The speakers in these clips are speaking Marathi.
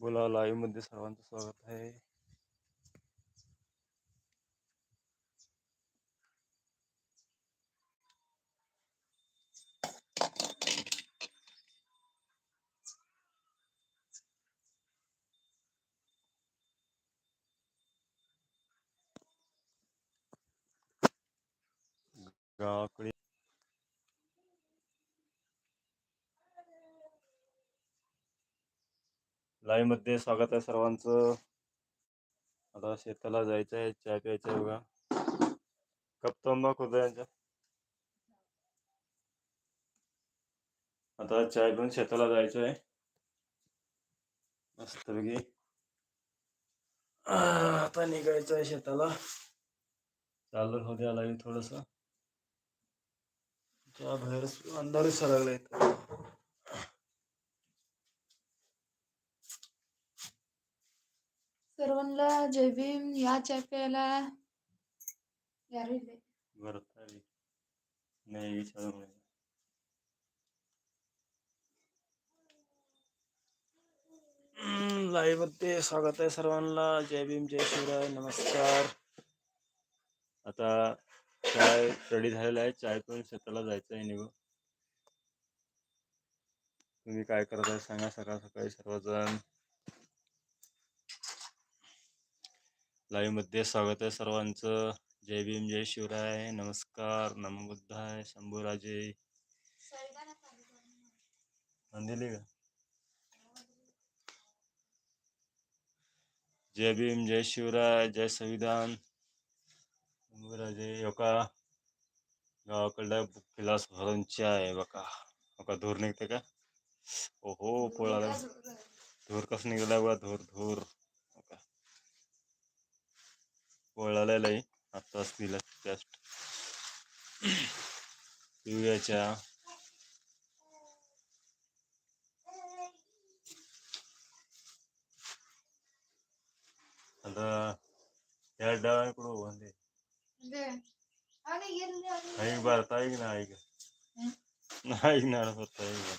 बोला लाईव्हमध्ये सर्वांचं स्वागत आहे. लाईव्हमध्ये स्वागत आहे सर्वांचं. आता शेताला जायचं आहे चाय प्यायचं आहे बघा. कप तंबा यांच्या आता चाय पिऊन शेताला जायचं आहे मस्तपैकी. आता निघायचं आहे शेताला चाललं होत्या लाईव्ह थोडस. बाहेर अंधारच सरगला सर्वांना जय भीम या. बरं नाही विचारू लाईव्हमध्ये स्वागत आहे सर्वांना. जय भीम जय शिवराय नमस्कार. आता चाय रेडी झालेला आहे. चाय पिऊन शेताला जायचं आहे निघू तुम्ही काय करत आहे सांगा सकाळ सकाळी सर्वजण. लाईव्हमध्ये स्वागत आहे सर्वांचं. जय भीम जय शिवराय. नमस्कार. नमबुद्धाय शंभूराजे. दिली का? जय भीम जय शिवराय जय संविधान. शंभूराजे हो एका गावाकडला किलास भरूनची आहे बघा. हो बघा धूर निघते का? ओहो पोळाला धूर कसं निघाला बघा? धूर धूर बघा पोळाला लई आत्ताच दिला जस्ट पिऊयाच्या. आता या डावाकडून आणि गेली आणि- ऐक भारत ऐक. ना ऐक ऐकणार होत ऐक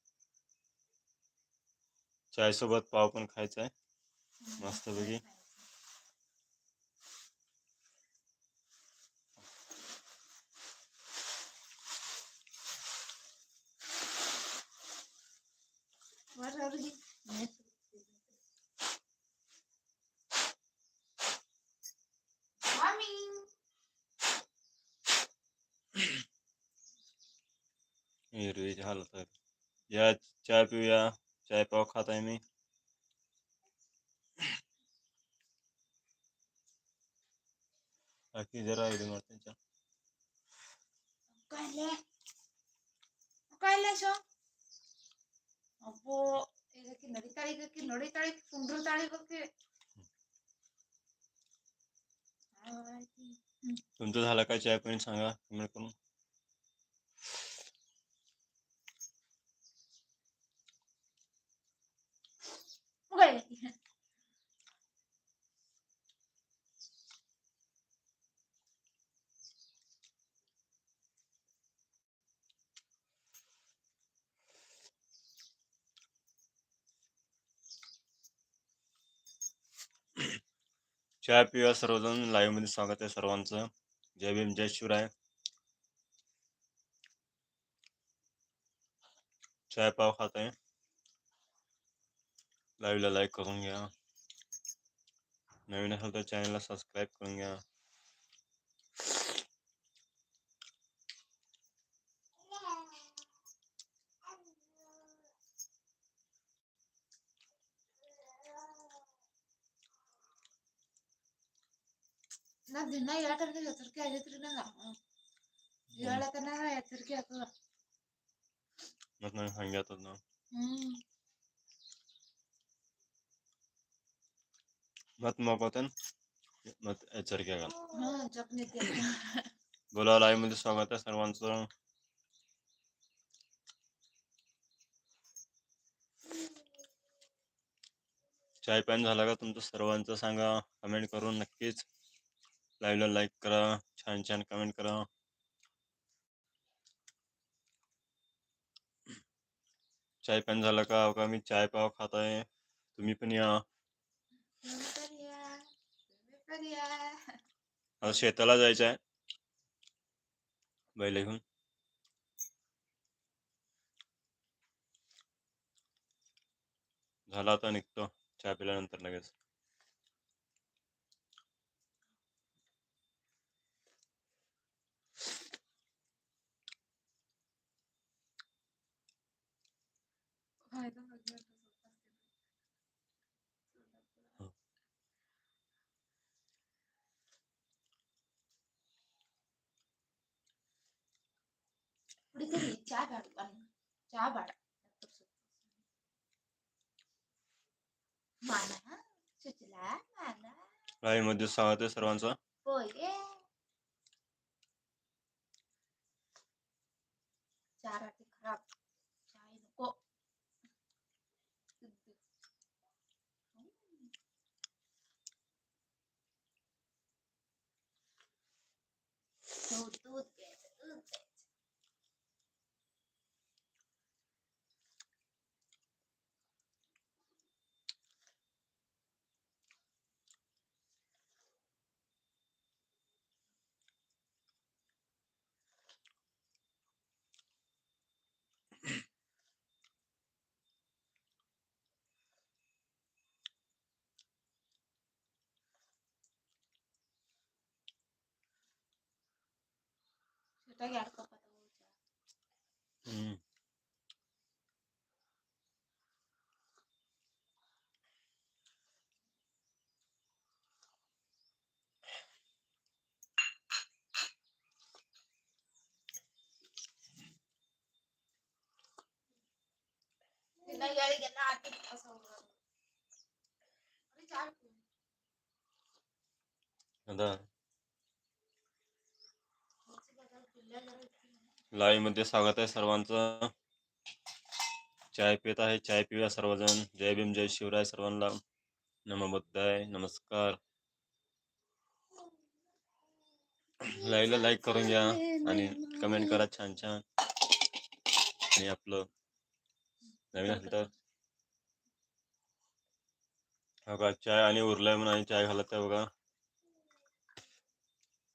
चायसोबत पाव पण खायचा आहे मस्तपैकी. झालं तर. या चहा पिऊया. चाय पाव खात आहे मी बाकी जरा आहे मारते అబ్బో ఇదకి నది తారీఖుకి నొడి తారీఖు తుండ్రు తారీఖుకి तुमचं झालं काय चाय पॉईंट सांगा कमेंट करून चाय पिवा लाइव मध्य स्वागत है सर्वांचं. जय भीम, जय शिवराय. चाय पाव खात आहे लाइव लाइक करून नवीन असेल तर चॅनलला నాకు తిన్నా ఏటంటే ఎసరికి అదే తిరిగినా ఏళ్ళకన్నా ఎసరికి ఎక్కడ నాకు నేను హంగి అవుతుందా ಮತ್ತೆ ಮಾಡ್ಕೋತೇನೆ ಮತ್ತೆ ಎಚ್ಚರಿಕೆ ಆಗಲ್ಲ बोला लाईव्हमध्ये स्वागत आहे सर्वांचं चाय पॅन झाला का तुमचं सर्वांचं सांगा कमेंट करून नक्कीच लाईव्हला लाईक करा छान छान कमेंट करा. चाय पॅन झाला का? का मी चाय पाव खात आहे. पण पण. तुम्ही पण या. आता शेताला जायचं आहे. बैल घेऊन. झाला आता निघतो. चहा पिल्यानंतर लगेच. फायदा. हो. बाळा माना सुचला माना लाईव्हमध्ये स्वागत आहे सर्वांचं राहते kayak harus apa tuh aja Nah, jadi kita aktif pasang. Ada. लाईव्हमध्ये स्वागत आहे सर्वांचं. चाय पित आहे चाय पिऊया सर्वजण. जय भीम जय शिवराय सर्वांना. नम नमस्कार. लाईव्हला लाईक करून घ्या आणि कमेंट करा छान छान. आणि आपलं नवीन असेल तर. हो का? चाय आणि उरलाय म्हणून आणि चाय घालत आहे बघा.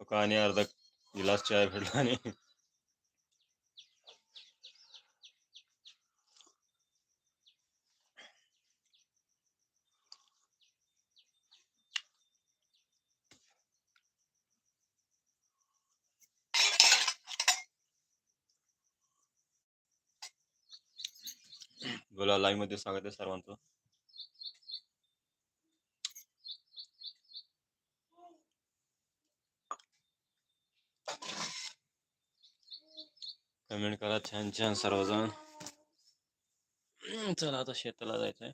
हो आणि अर्धा गिलास चाय भेटला आणि बोला लाईव्हमध्ये स्वागत आहे सर्वांचं. कमेंट करा. छान छान सर्वजण. चला आता शेताला जायचंय.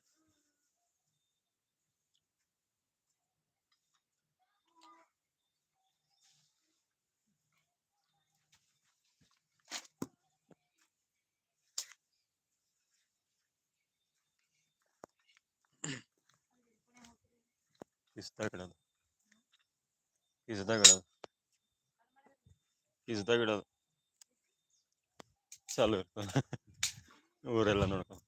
किस्ता घडत किस्ता घडत किस्ता घडत चालू ಇರ್ತಾನೆ ಊರೆಲ್ಲ ನೋಡ್ಕೊಂಡು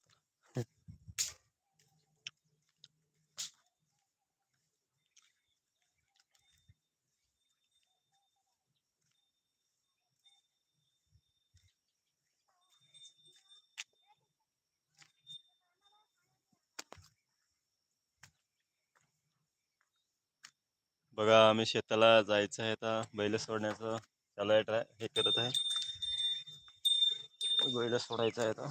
बघा आम्ही शेताला जायचं आहे आता बैल सोडण्याचं चालू आहे ट्राय हे करत आहे बैल सोडायचा आहे आता.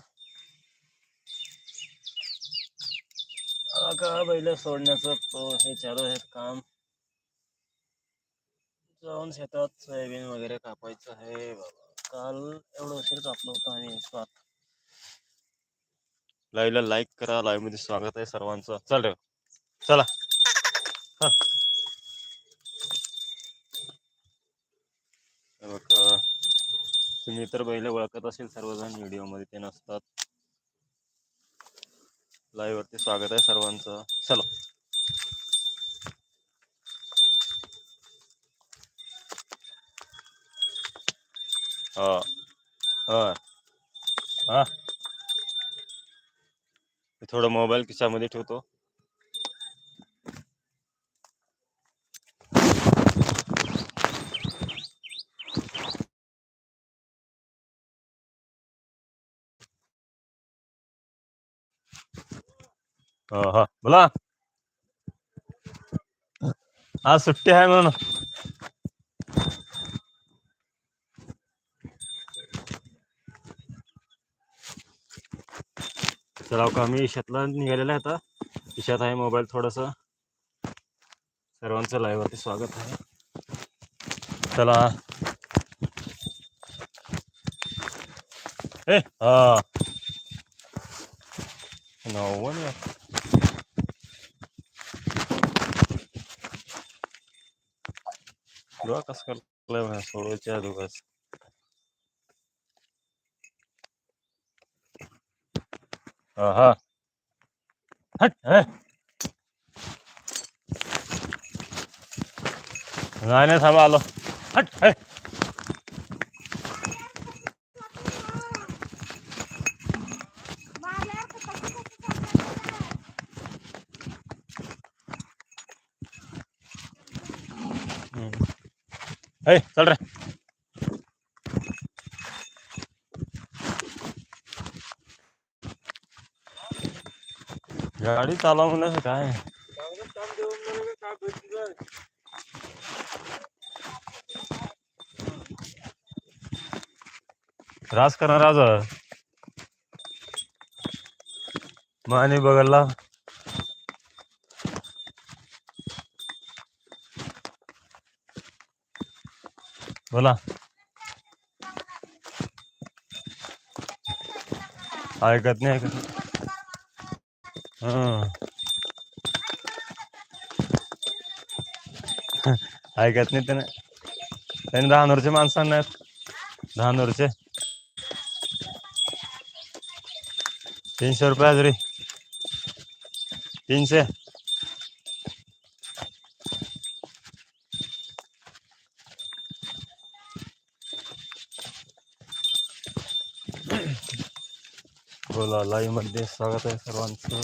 का बैल सोडण्याचं हे चालू आहे काम. जाऊन शेतात सोयाबीन वगैरे कापायचं आहे बाबा. काल एवढं उशीर कापलं होतं आम्ही स्वात लाईव्हला लाईक करा लाईव्हमध्ये स्वागत आहे सर्वांचं. चल रे. चला हा. हे बघा तुम्ही तर बैल ओळखत असेल सर्वजण व्हिडिओमध्ये ते नसतात. लाईव्ह वरती स्वागत आहे सर्वांचं. चला. हा. हा. हा. मी थोडं मोबाईल खिशामध्ये ठेवतो. हा हा बोला. आज सुट्टी आहे म्हणून. चला का मी ईशातला निघालेला आहे आता. ईशात आहे मोबाईल थोडस. सर्वांचं लाईव्ह वरती स्वागत आहे. चला. ए हा नव्वद आहे. बघा कसं करलंय बघा हा हा हट नाही थांबा आलो हट हे चल रे गाडी चालवा म्हणजे काय राज करणार राज। माने बघायला बोला ऐकत नाही ऐकत हं. ऐकत नाही त्याने त्याने दहा नूरचे माणसं नाहीत दहा नूरचे तीनशे रुपये हजरी तीनशे बोला लाईव्हमध्ये स्वागत आहे सर्वांचं.